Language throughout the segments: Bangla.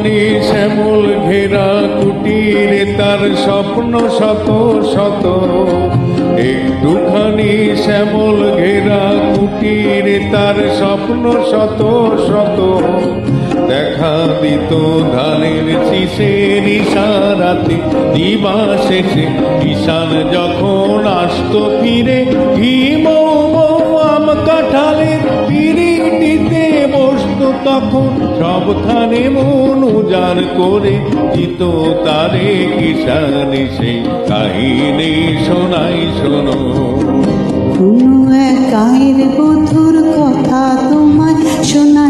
একটুখানি শ্যামল ঘেরা কুটিরে তার স্বপ্ন শত শত। একটুখানি শ্যামল ঘেরা কুটিরে তার স্বপ্ন শত শত। দেখা দিত ধানের শীষের ইশারাতে দিবা শেষে ঈশান যখন আসতো ফিরে হিম আম কাঁঠালের বসতো তখন সবখানে মন উজাড় করে চিত তারে কিষানি সেই কাহিনী শোনাই, শোনো। কোনো এক গায়ের বধুর কথা তোমায় শোনাই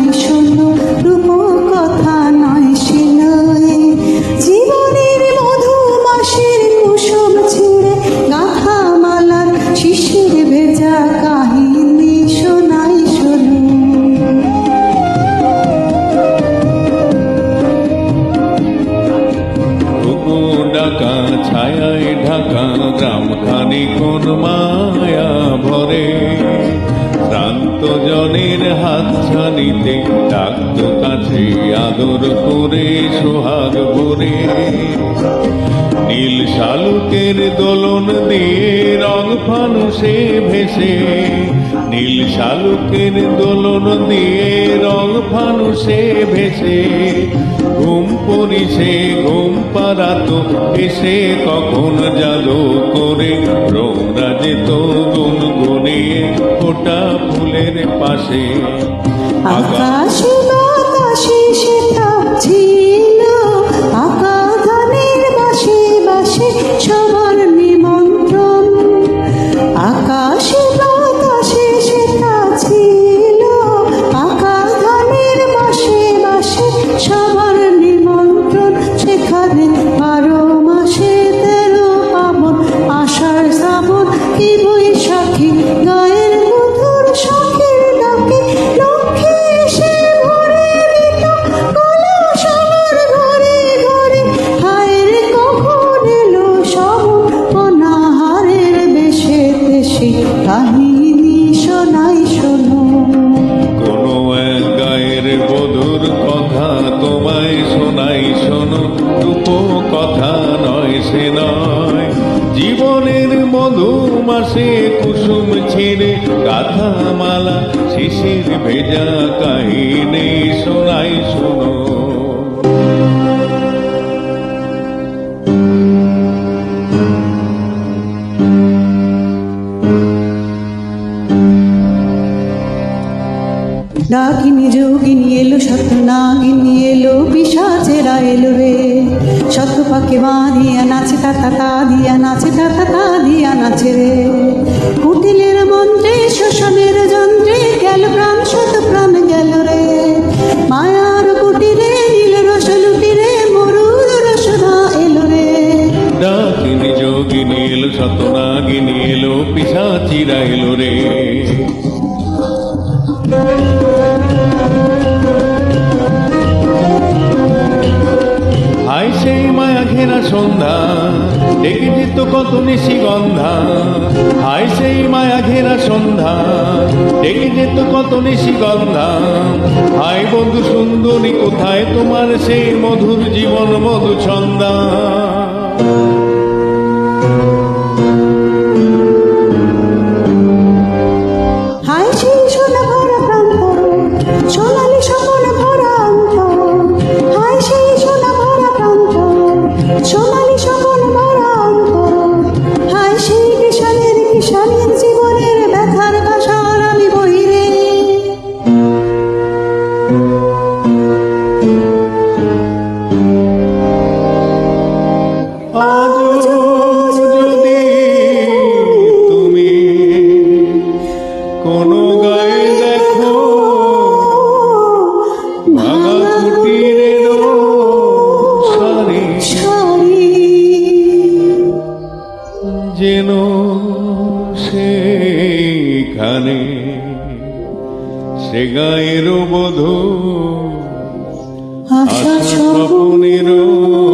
ভরে শ্রান্ত জনের হাত ছানিতে ডাকত কাছে আদর করে সোহাগ ভরে নীল শালুকের দোলন দিয়ে রং ফানুষে ভেসে। নীল শালুকের দোলন দিয়ে রং ফানুষে ভেসে। পরিছে ঘুম পাড়াতো, এসে কখন জালো করে রোমরা যেত গুনগুনিয়ে ফোটা ফুলের পাশে। আকাশ আকাশে বাতাসে সেটা ছিল কাহিনী শোনাই শোনো। এক গায়ের বধুর কথা তোমায় শোনাই শোনো। রূপ কথা নয়, সে নয়। জীবনের মধু মাসে কুসুম ছিঁড়ে গাথা মালা শিশির ভেজা কাহিনী শোনাই শোনো। ডাকিনী যোগিনী এলো শত নাগিনী এলো, পিসাচেরা এলো রে। শত পাকে বাঁধিয়া নাচে তাতা তা দিয়া নাচে তাতা তা দিয়া নাচে রে। কুটিলের মন্ত্রে শ্মশানের যন্ত্রে গেল প্রাণ শত প্রাণ গেল রে। মায়ার কুটিরে, নীল রস লুটিরে, মরুর রসনা এলো রে। ডাকিনী যোগিনী এলো শতনাগিনী এলো, পিসাচিরা এলো রে। ঘেরা সন্ধ্যা ডেকে তো কত নিশি গন্ধা। হাই সেই মায়া ঘেরা সন্ধ্যা ডেকে তো কত নিশি গন্ধা। হাই বন্ধু সুন্দরী, কোথায় তোমার সেই মধুর জীবন মধু ছন্দা? সেখানে সে গায়ের বধূ আশা আশা স্বপন স্বপনেরও